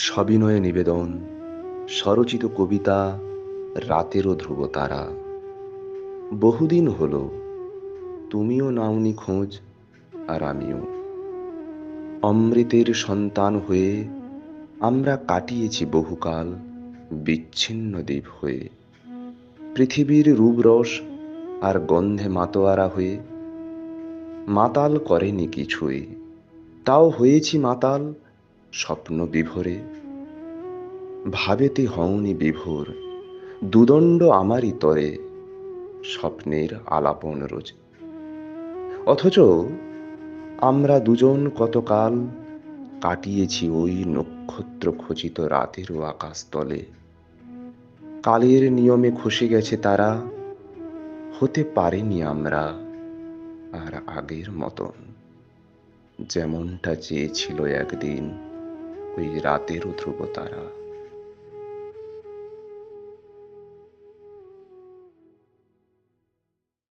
সবিনয়ে নিবেদন, স্বরচিত কবিতা, রাতেরও ধ্রুব তারা বহুদিন হলো, তুমিও নাওনি খোঁজ আর আমিও। অমৃতের সন্তান হয়ে আমরা কাটিয়েছি বহুকাল বিচ্ছিন্ন দ্বীপ হয়ে। পৃথিবীর রূপরস আর গন্ধে মাতোয়ারা হয়ে মাতাল করেনি কিছুই। তাও হয়েছি মাতাল স্বপ্ন বিভোরে, ভাবেতে হওনি বিভোর, দুদণ্ড আমারই তরে, স্বপ্নের আলাপন রোজ। অথচ আমরা দুজন কতকাল কাটিয়েছি ওই নক্ষত্র খচিত রাতেরও আকাশ তলে। কালের নিয়মে খসে গেছে তারা, হতে পারেনি আমরা আর আগের মতন। যেমনটা চেয়েছিল একদিন ওই রাতেরও ধ্রুব তারা